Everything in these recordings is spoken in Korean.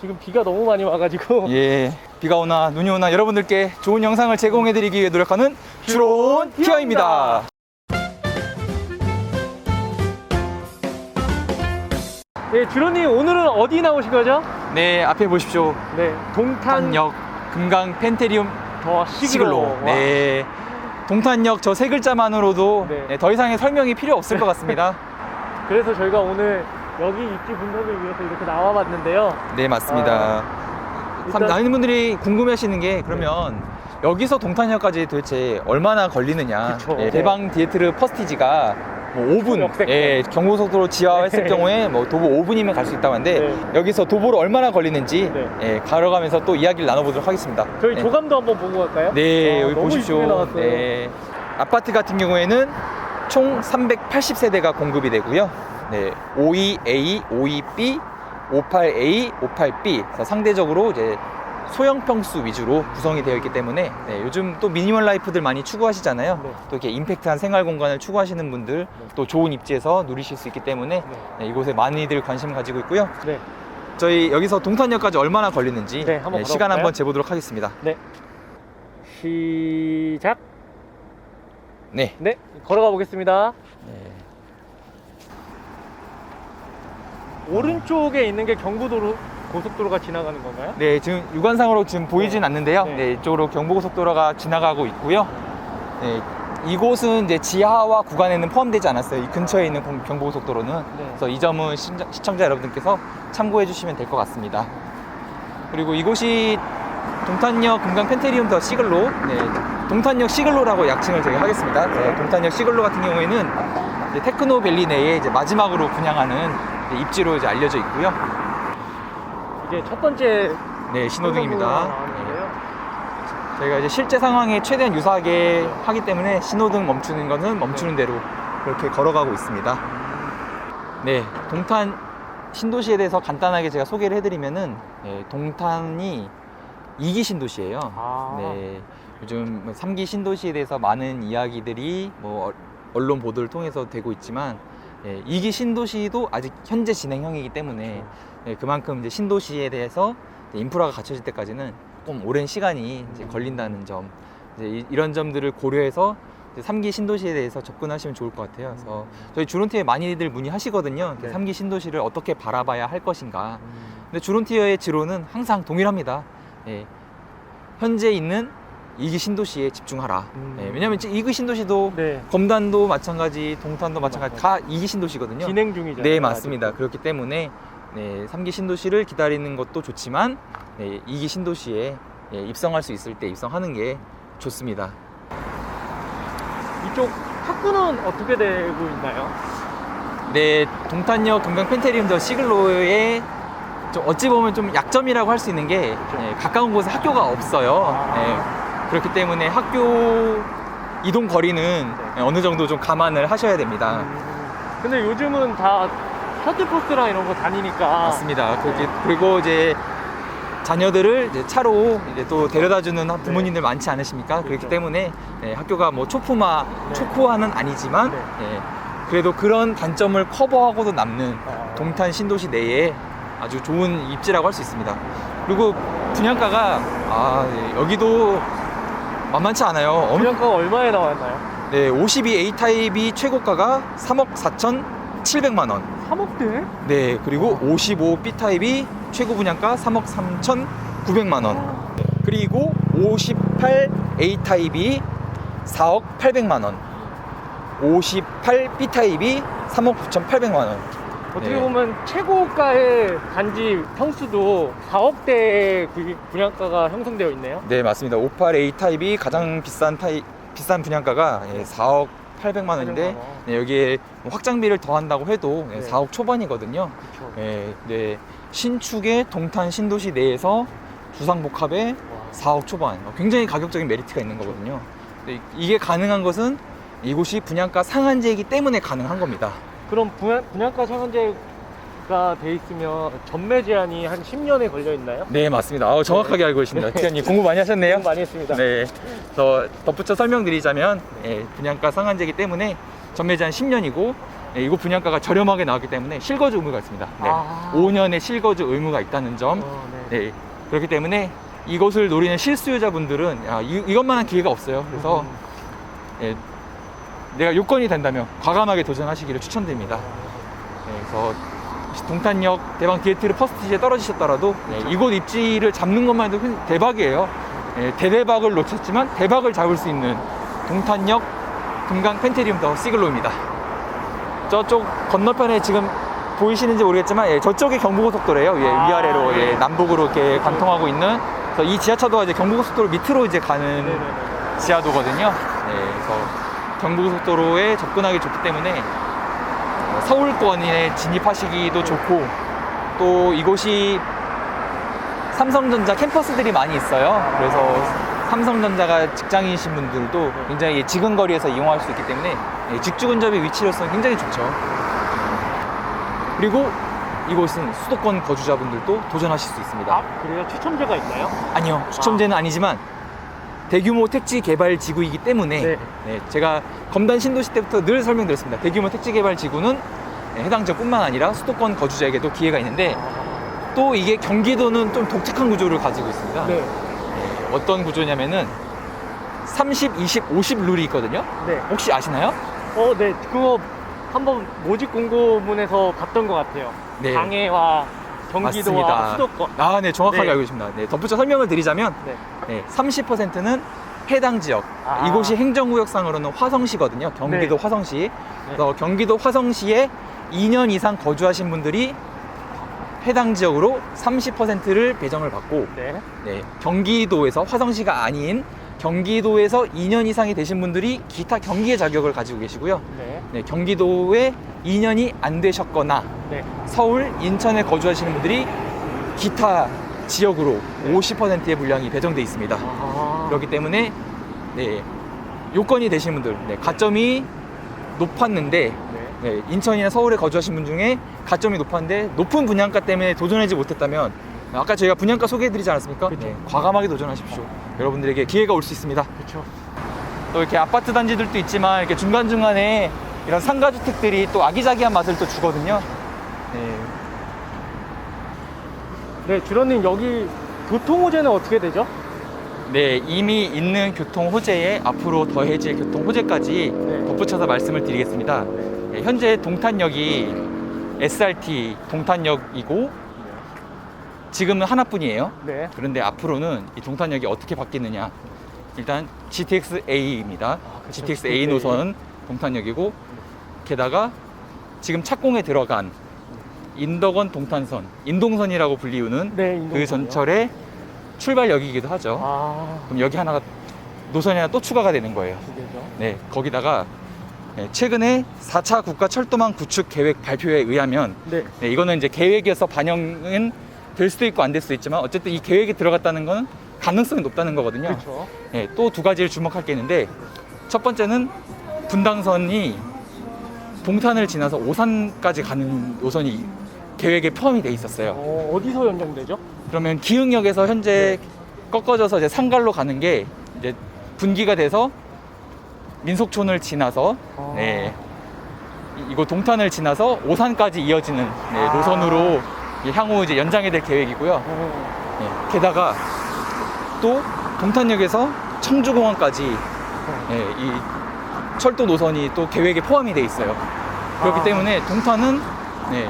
지금 비가 너무 많이 와가지고 예, 비가 오나 눈이 오나 여러분들께 좋은 영상을 제공해드리기 위해 노력하는 주로온 티어입니다. 네 주로님 오늘은 어디 나오신 거죠? 네, 앞에 보십시오. 네 동탄 동탄역 금강 펜테리움 더 시글로. 네. 동탄역 저 세 글자만으로도 네. 네, 더 이상의 설명이 필요 없을 것 같습니다. 그래서 저희가 오늘 여기 입지 분석을 위해서 이렇게 나와봤는데요 네, 맞습니다. 참 일단- 많은 분들이 궁금해하시는 게 그러면 여기서 동탄역까지 도대체 얼마나 걸리느냐? 그쵸. 예, 네. 대방 디에트르 퍼스티지가 뭐 5분, 역세권. 예, 경고속도로 지하했을 네. 경우에 뭐 도보 5분이면 갈 수 있다고 하는데 네. 여기서 도보로 얼마나 걸리는지 네. 예, 걸어가면서 또 이야기를 나눠보도록 하겠습니다. 저희 네. 조감도 한번 보고 갈까요? 네, 와, 여기 너무 보십시오. 나왔어요. 네. 아파트 같은 경우에는 총 380세대가 공급이 되고요. 네, 52A, 52B, 58A, 58B. 그래서 상대적으로 이제 소형 평수 위주로 구성이 되어 있기 때문에 네, 요즘 또 미니멀 라이프들 많이 추구하시잖아요. 네. 또 이렇게 임팩트한 생활 공간을 추구하시는 분들 또 좋은 입지에서 누리실 수 있기 때문에 네. 네, 이곳에 많이들 관심 가지고 있고요. 네. 저희 여기서 동탄역까지 얼마나 걸리는지 네, 한번 시간 걸어볼까요? 한번 재보도록 하겠습니다. 네. 시작. 네. 네, 걸어가 보겠습니다. 오른쪽에 있는 게 경부도로 고속도로가 지나가는 건가요? 네, 지금 육안상으로 지금 보이진 네. 않는데요. 네. 네. 이쪽으로 경부고속도로가 지나가고 있고요. 네, 이곳은 이제 지하와 구간에는 포함되지 않았어요. 이 근처에 있는 공- 경부고속도로는. 네. 그래서 이 점은 신자- 시청자 여러분들께서 참고해 주시면 될 것 같습니다. 그리고 이곳이 동탄역 금강 펜테리움 더 시글로, 네, 동탄역 시글로라고 약칭을 저희가 하겠습니다. 네, 동탄역 시글로 같은 경우에는 이제 테크노밸리 내에 이제 마지막으로 분양하는 입지로 이제 알려져 있고요. 이제 첫 번째 네, 신호등입니다. 네. 저희가 이제 실제 상황에 최대한 유사하게 하기 때문에 신호등 멈추는 것은 멈추는 대로 그렇게 걸어가고 있습니다. 네, 동탄 신도시에 대해서 간단하게 제가 소개를 해드리면은 네, 동탄이 2기 신도시예요. 아. 네, 요즘 3기 신도시에 대해서 많은 이야기들이 뭐 어- 언론 보도를 통해서 되고 있지만 예, 2기 신도시도 아직 현재 진행형이기 때문에 예, 그만큼 이제 신도시에 대해서 이제 인프라가 갖춰질 때까지는 조금 오랜 시간이 이제 걸린다는 점 이제 이- 이런 점들을 고려해서 이제 3기 신도시에 대해서 접근하시면 좋을 것 같아요. 그래서 저희 주론티에 많이들 문의하시거든요. 네. 3기 신도시를 어떻게 바라봐야 할 것인가. 음. 근데 주론티어의 지로는 항상 동일합니다. 예, 현재 있는 2기 신도시에 집중하라. 음. 예, 왜냐하면 2기 신도시도 네. 검단도 마찬가지, 동탄도 마찬가지, 다 2기 신도시거든요. 진행 중이잖아요. 네, 맞습니다. 아직도. 그렇기 때문에 네, 3기 신도시를 기다리는 것도 좋지만 네, 2기 신도시에 예, 입성할 수 있을 때 입성하는 게 좋습니다. 이쪽 학구는 어떻게 되고 있나요? 네, 동탄역 금강 펜테리움 더 시글로의 좀 어찌 보면 좀 약점이라고 할 수 있는 게 예, 가까운 곳에 학교가 없어요. 아. 예, 그렇기 때문에 학교 이동 거리는 예, 어느 정도 좀 감안을 하셔야 됩니다. 음. 근데 요즘은 다 셔틀버스랑 이런 거 다니니까 맞습니다. 그렇게- 그리고 이제 자녀들을 이제 차로 이제 또 데려다주는 부모님들 많지 않으십니까? 그렇기 그렇죠. 때문에 예, 학교가 뭐 초품화, 네. 초코화는 아니지만 네. 예, 그래도 그런 단점을 커버하고도 남는 아. 동탄 신도시 내에 아주 좋은 입지라고 할 수 있습니다. 그리고 분양가가 아, 예, 여기도 만만치 않아요. 엄- 분양가가 얼마에 나왔나요? 네, 52 A 타입이 최고가가 3억 4,700만 원. 3억대? 네, 그리고 55 B 타입이 최고 분양가 3억 3,900만 원. 그리고 58 A 타입이 4억 800만 원. 58 B 타입이 3억 9,800만 원. 어떻게 네. 보면 최고가의 단지 평수도 4억대의 분양가가 형성되어 있네요. 네, 맞습니다. 58 A 타입이 가장 비싼 타입 비싼 분양가가 예, 4억 800만 원인데 800만 원. 네, 여기에 뭐 확장비를 더한다고 해도 예, 네. 4억 초반이거든요. 그렇죠. 예, 네. 신축의 동탄 신도시 내에서 주상복합에 4억 초반. 어, 굉장히 가격적인 메리트가 있는 거거든요. 이게 가능한 것은 이곳이 분양가 상한제이기 때문에 가능한 겁니다. 그럼 분양, 분양 가 상한제가 돼 있으면 전매 제한이 한 10년에 걸려 있나요? 네, 맞습니다. 아우, 정확하게 알고 계십니다. 티아님 공부 많이 하셨네요. 공부 많이 했습니다. 네. 그래서 덧붙여 설명드리자면 예, 분양가 상한제이기 때문에 전매 제한 10년이고 네, 이곳 분양가가 저렴하게 나왔기 때문에 실거주 의무가 있습니다. 네. 아. 5년의 실거주 의무가 있다는 점. 어, 네. 네. 그렇기 때문에 이것을 노리는 실수요자분들은 야, 이, 이것만한 기회가 없어요. 그래서 음. 예, 내가 요건이 된다면 과감하게 도전하시기를 추천드립니다. 네, 그래서 동탄역 대방 디에트르 퍼스티지에 떨어지셨더라도 네, 이곳 입지를 잡는 것만 해도 흔- 대박이에요. 예, 대대박을 놓쳤지만 대박을 잡을 수 있는 동탄역 금강 펜테리움 더 시글로입니다. 저쪽 건너편에 지금 보이시는지 모르겠지만 예, 저쪽이 경부고속도로예요. 예, 아, 위아래로 예. 예, 남북으로 이렇게 관통하고 있는 이 지하차도가 이제 경부고속도로 밑으로 이제 가는 네네네. 지하도거든요. 네, 그래서 경부고속도로에 접근하기 좋기 때문에 어, 서울권에 진입하시기도 좋고 또 이곳이 삼성전자 캠퍼스들이 많이 있어요. 그래서 삼성전자가 직장인이신 분들도 굉장히 지근 거리에서 이용할 수 있기 때문에 예, 직주 근접의 위치로서는 굉장히 좋죠. 그리고 이곳은 수도권 거주자분들도 도전하실 수 있습니다. 아, 그래요? 추첨제가 있나요? 아니요 추첨제는 아니지만 대규모 택지 개발 지구이기 때문에 네. 네, 제가 검단 신도시 때부터 늘 설명드렸습니다 대규모 택지 개발 지구는 네, 해당 지역뿐만 아니라 수도권 거주자에게도 기회가 있는데 또 이게 경기도는 좀 독특한 구조를 가지고 있습니다 네. 네, 어떤 구조냐면은 30, 20, 50 룰이 있거든요 네. 혹시 아시나요? 어, 네. 그거 한번 모집 공고문에서 봤던 것 같아요. 네. 장애와 경기도와 맞습니다. 수도권. 아, 네, 정확하게 네. 알고 계십니다. 네, 덧붙여 설명을 드리자면 네. 네, 30%는 해당 지역. 아. 이곳이 행정구역상으로는 화성시거든요. 경기도 네. 화성시. 그래서 경기도 화성시에 2년 이상 거주하신 분들이 해당 지역으로 30%를 배정을 받고 네. 네, 경기도에서 화성시가 아닌 경기도에서 2년 이상이 되신 분들이 기타 경기의 자격을 가지고 계시고요. 네. 네, 경기도에 2년이 안 되셨거나 네. 서울, 인천에 거주하시는 분들이 기타 지역으로 50%의 분량이 배정돼 있습니다. 아. 그렇기 때문에 네, 요건이 되신 분들, 네, 가점이 높았는데 네. 네, 인천이나 서울에 거주하신 분 중에 가점이 높았는데 높은 분양가 때문에 도전하지 못했다면 아까 저희가 분양가 소개해드리지 않았습니까? 그쵸. 네, 과감하게 도전하십시오. 여러분들에게 기회가 올 수 있습니다. 그렇죠. 또 이렇게 아파트 단지들도 있지만 이렇게 중간 중간에 이런 상가 주택들이 또 아기자기한 맛을 또 주거든요. 네, 네, 주로님 여기 교통 호재는 어떻게 되죠? 네, 이미 있는 교통 호재에 앞으로 더해질 교통 호재까지 네. 덧붙여서 말씀을 드리겠습니다. 네, 현재 동탄역이 SRT 동탄역이고 지금은 하나뿐이에요. 네. 그런데 앞으로는 이 동탄역이 어떻게 바뀌느냐? 일단 GTX A입니다. 그쵸. GTX A 노선 동탄역이고 게다가 지금 착공에 들어간 인덕원 동탄선, 인동선이라고 불리우는 네, 그 인동선이요. 전철의 출발역이기도 하죠. 아, 그럼 여기 하나가 노선이 하나 또 추가가 되는 거예요. 두 개죠. 네, 거기다가 네, 최근에 4차 국가 철도망 구축 계획 발표에 의하면 네. 네, 이거는 이제 계획에서 반영은 될 수도 있고 안 될 수도 있지만 어쨌든 이 계획에 들어갔다는 건 가능성이 높다는 거거든요. 그렇죠. 네, 또두 가지를 주목할 게 있는데 첫 번째는 분당선이 동탄을 지나서 오산까지 가는 노선이 계획에 포함이 돼 있었어요. 어, 어디서 연장되죠? 그러면 기흥역에서 현재 꺾어져서 이제 상갈로 가는 게 이제 분기가 돼서 민속촌을 지나서 아. 네, 이- 이곳 동탄을 지나서 오산까지 이어지는 네, 아. 노선으로 향후 이제 연장이 될 계획이고요. 어, 네, 게다가 또 동탄역에서 청주공항까지 네, 이 철도 노선이 또 계획에 포함이 돼 있어요. 그렇기 아. 때문에 동탄은 네,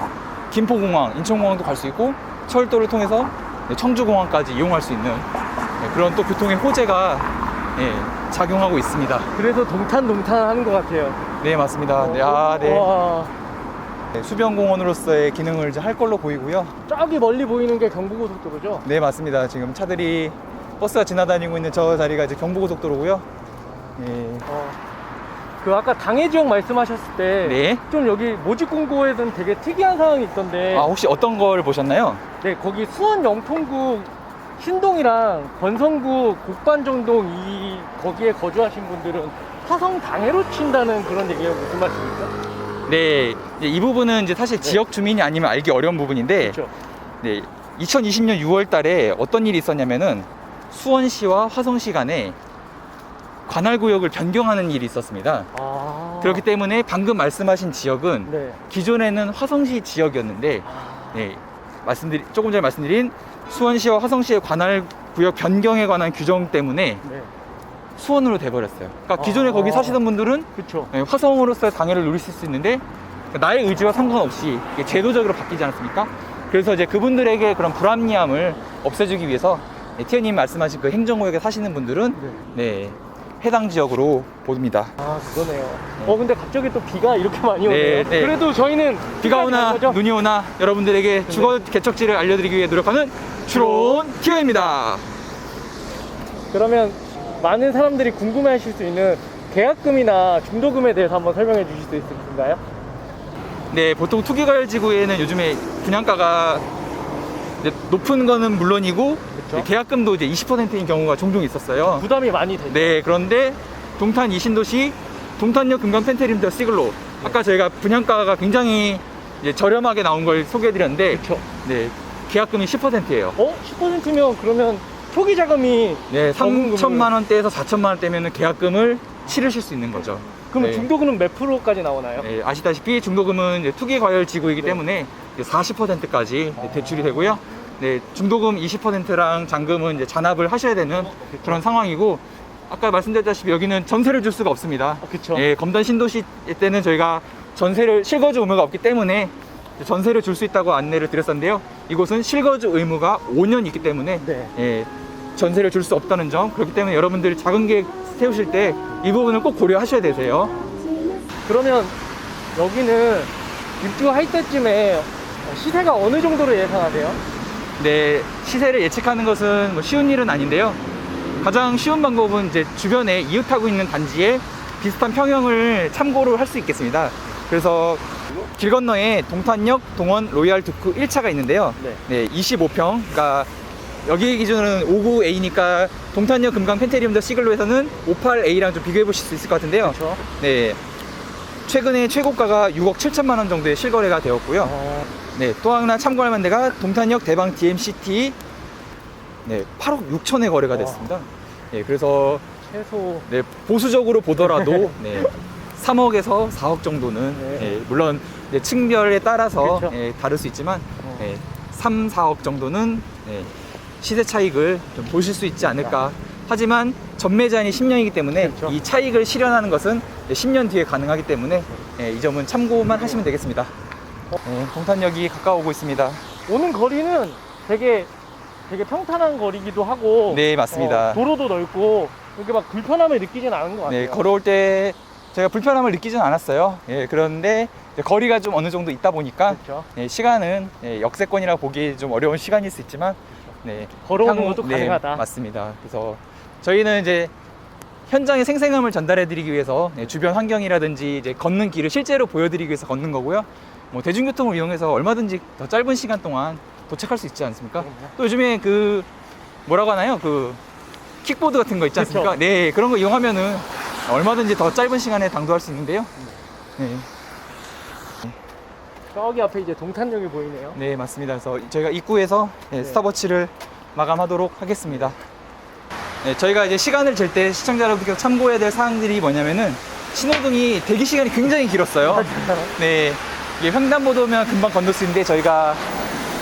김포공항, 인천공항도 갈 수 있고 철도를 통해서 네, 청주공항까지 이용할 수 있는 네, 그런 또 교통의 호재가 네, 작용하고 있습니다. 그래서 동탄 동탄 하는 것 같아요. 네 맞습니다. 네, 아, 네. 와, 네, 수변공원으로서의 기능을 이제 할 걸로 보이고요. 저기 멀리 보이는 게 경부고속도로죠? 네 맞습니다. 지금 차들이 버스가 지나다니고 있는 저 자리가 이제 경부고속도로고요. 네. 어, 그 아까 당해 지역 말씀하셨을 때. 네. 좀 여기 모집 공고에서는 되게 특이한 상황이 있던데. 아 혹시 어떤 걸 보셨나요? 네, 거기 수원 영통구 신동이랑 권성구 곡반정동 이 거기에 거주하신 분들은 화성 당해로 친다는 그런 얘기가 무슨 말씀입니까? 네, 이제 이 부분은 이제 사실 지역 주민이 아니면 알기 어려운 부분인데, 그렇죠. 네, 2020년 6월 달에 어떤 일이 있었냐면은 수원시와 화성시 간에 관할 구역을 변경하는 일이 있었습니다. 아, 그렇기 때문에 방금 말씀하신 지역은 네. 기존에는 화성시 지역이었는데 아, 네, 말씀드리 조금 전에 말씀드린 수원시와 화성시의 관할 구역 변경에 관한 규정 때문에 네. 수원으로 돼버렸어요. 그러니까 기존에 아. 거기 사시던 분들은 그쵸. 네, 화성으로서의 당해를 누리실 수 있는데 나의 의지와 상관없이 이게 제도적으로 바뀌지 않았습니까? 그래서 이제 그분들에게 그런 불합리함을 없애주기 위해서 네, 티어님 말씀하신 그 행정구역에 사시는 분들은 네. 네, 해당 지역으로 봅니다. 아, 그거네요. 어, 근데 갑자기 또 비가 이렇게 많이 오네요. 네, 네. 그래도 저희는 비가 오나 거죠? 눈이 오나 여러분들에게 주거 개척지를 알려드리기 위해 노력하는 추론 티어입니다. 그러면 많은 사람들이 궁금해하실 수 있는 계약금이나 중도금에 대해서 한번 설명해 주실 수 있으신가요? 네, 보통 투기과열지구에는 요즘에 분양가가 이제 높은 거는 물론이고 그쵸. 계약금도 이제 20%인 경우가 종종 있었어요. 부담이 많이 되죠. 네, 그런데 동탄 이신도시 동탄역 금강 펜테림더 시글로 아까 저희가 분양가가 굉장히 이제 저렴하게 나온 걸 소개해드렸는데 그렇죠. 네, 계약금이 10%예요. 어? 10%면 그러면 초기 자금이 네, 적은 3천만 원대에서 4천만 원대면 계약금을 치르실 수 있는 거죠. 그러면 네. 중도금은 몇 프로까지 나오나요? 네, 아시다시피 중도금은 이제 투기 과열 지구이기 네. 때문에 40%까지 대출이 되고요. 네, 중도금 20%랑 잔금은 이제 잔압을 하셔야 되는 그런 상황이고 아까 말씀드렸다시피 여기는 전세를 줄 수가 없습니다. 아, 그쵸. 예, 검단 신도시 때는 저희가 전세를 실거주 의무가 없기 때문에 전세를 줄 수 있다고 안내를 드렸었는데요. 이곳은 실거주 의무가 5년 있기 때문에 네. 예, 전세를 줄 수 없다는 점 그렇기 때문에 여러분들이 작은 계획 세우실 때 이 부분을 꼭 고려하셔야 되세요. 그러면 여기는 입주할 때쯤에 시세가 어느 정도로 예상하세요? 네, 시세를 예측하는 것은 뭐 쉬운 일은 아닌데요. 가장 쉬운 방법은 이제 주변에 이웃하고 있는 단지에 비슷한 평형을 참고로 할 수 있겠습니다. 그래서 길 건너에 동탄역 동원 로얄 두크 1차가 있는데요. 네. 네, 25평. 그러니까 여기 기준은 59A니까 동탄역 금강 펜테리움 더 시글로에서는 58A랑 좀 비교해 보실 수 있을 것 같은데요. 그렇죠. 네. 최근에 최고가가 6억 7천만 원 정도의 실거래가 되었고요. 어, 네, 또 하나 참고할 만한 데가 동탄역 대방 DMCT 네, 8억 6천에 거래가 와. 됐습니다. 네, 그래서 최소 네, 보수적으로 보더라도 네, 3억에서 4억 정도는 네. 네, 물론 네, 층별에 따라서 그렇죠. 네, 다를 수 있지만 어. 네, 3, 4억 정도는 네, 시세 차익을 좀 보실 수 있지 않을까. 하지만 전매 제한이 10년이기 때문에 그렇죠. 이 차익을 실현하는 것은 네, 10년 뒤에 가능하기 때문에 네, 이 점은 참고만 하시면 되겠습니다. 네, 동탄역이 가까워오고 있습니다. 오는 거리는 되게 되게 평탄한 거리기도 하고 네, 맞습니다. 어, 도로도 넓고 이렇게 막 불편함을 느끼진 않은 것 같아요. 네, 걸어올 때 제가 불편함을 느끼진 않았어요. 예, 그런데 거리가 좀 어느 정도 있다 보니까 그렇죠. 예, 시간은 예, 역세권이라 보기 좀 어려운 시간일 수 있지만 네, 걸어오는 향후- 것도 네, 가능하다. 맞습니다. 그래서 저희는 이제 현장의 생생함을 전달해드리기 위해서 예, 주변 환경이라든지 이제 걷는 길을 실제로 보여드리기 위해서 걷는 거고요. 뭐 대중교통을 이용해서 얼마든지 더 짧은 시간 동안 도착할 수 있지 않습니까? 그럼요. 또 요즘에 그 뭐라고 하나요? 그 킥보드 같은 거 있지 않습니까? 그쵸. 네, 그런 거 이용하면은 얼마든지 더 짧은 시간에 당도할 수 있는데요. 네, 저기 앞에 이제 동탄역이 보이네요. 네 맞습니다. 그래서 저희가 입구에서 네, 네. 스타버치를 마감하도록 하겠습니다. 네, 저희가 이제 시간을 잴 때 시청자 여러분께 참고해야 될 사항들이 뭐냐면은 신호등이 대기 시간이 굉장히 길었어요. 네, 이게 횡단보도면 금방 건널 수 있는데 저희가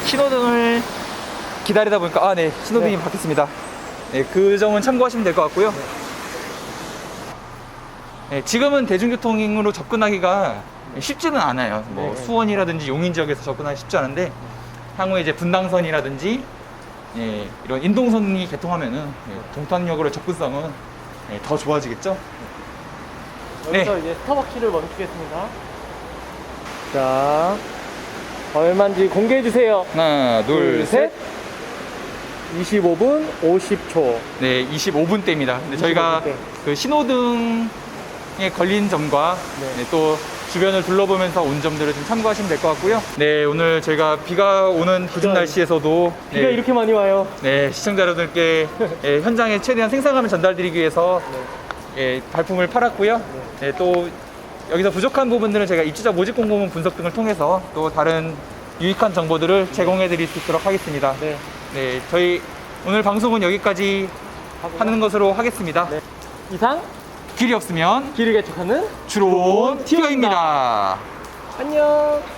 신호등을 기다리다 보니까 아, 네, 신호등이 네. 바뀌었습니다. 네, 그 점은 참고하시면 될 것 같고요. 네, 지금은 대중교통으로 접근하기가 쉽지는 않아요. 뭐 네. 수원이라든지 용인 지역에서 접근하기 쉽지 않은데 향후에 이제 분당선이라든지 예, 이런 인동선이 개통하면은 예, 동탄역으로 접근성은 예, 더 좋아지겠죠? 여기서 네. 이제 스타벅스를 멈추겠습니다. 자, 얼마인지 공개해 주세요. 하나, 둘, 셋. 25분 50초. 네, 25분 대입니다. 근데 저희가 25분 대. 그 신호등에 걸린 점과 네. 네, 또 주변을 둘러보면서 온 점들을 좀 참고하시면 될 것 같고요. 네, 오늘 저희가 비가 오는 비가- 날씨에서도 비가 네, 이렇게 많이 와요. 네, 시청자 여러분들께 예, 현장에 최대한 생생함을 전달드리기 위해서 네. 예, 발품을 팔았고요. 네, 또 여기서 부족한 부분들은 제가 입주자 모집 공고문 분석 등을 통해서 또 다른 유익한 정보들을 제공해 드릴 수 있도록 하겠습니다. 네. 네, 저희 오늘 방송은 여기까지. 하는 것으로 하겠습니다. 네. 이상 길이 없으면 길을 개척하는 주로온 티어입니다. 안녕.